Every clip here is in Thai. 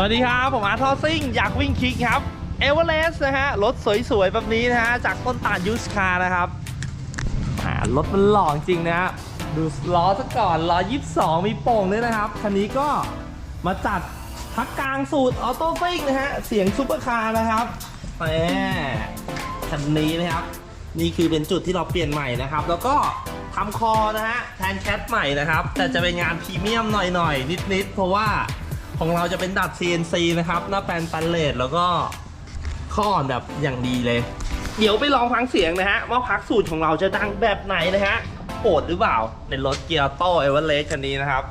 สวัสดีครับ ผมอาร์ทอซิ่ง อยากวิ่งคิกครับเอเวอเรสต์นะฮะ รถสวยๆ แบบนี้นะฮะ จากต้นตาลยูสคาร์นะครับรถมันหล่อจริงนะฮะ ดูล้อซะก่อนล้อ 22 มีโป่งด้วยนะครับ คันนี้ก็มาจัดพักกลางสูตรออโต้ซิ่งนะฮะ เสียงซุปเปอร์คาร์นะครับแหมคันนี้นะครับ นี่คือเป็นจุดที่เราเปลี่ยนใหม่นะครับ แล้วก็ทำคอนะฮะ แทนแคทใหม่นะครับ แต่จะเป็นงานพรีเมียมหน่อยๆ นิดๆ เพราะว่า ของเราจะเป็นดัด CNC นะครับ หน้าแปลนตันเลดแล้วก็ข้ออ่อนแบบอย่างดีเลย เดี๋ยวไปลองฟังเสียงนะฮะ ว่าพักสูตรของเราจะดังแบบไหนนะฮะโอดหรือเปล่า ในรถเกียร์โต้เอเวอเรสต์คันนี้นะครับ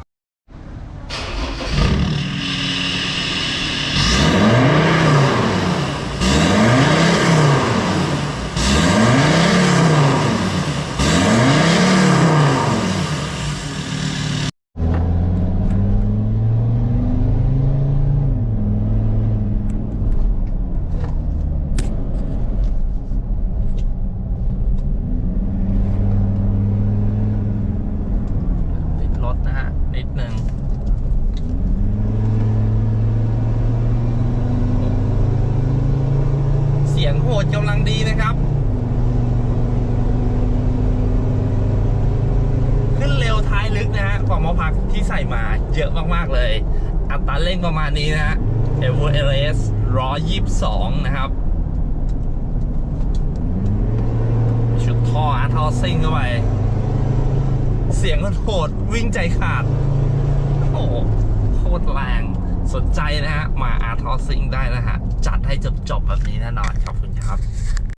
ติดรถ นิดนึงเสียงโหดกำลังดีนะครับ ขึ้นเร็วท้ายลึกนะฮะกว่ามาพักที่ใส่มาเยอะมากๆเลย อัตราเร่งประมาณนี้นะฮะเอเวอเรสต์ร้อยยี่สิบสองนะครับ ชุดท่ออาร์ทอซิ่งเข้าไป เสียงมันโหดวิ่งใจขาด หโคตรแรงสนใจนะฮะ มาอาร์ทอซิงได้นะฮะ จัดให้จบๆแบบนี้แน่นอนขอบคุณครับ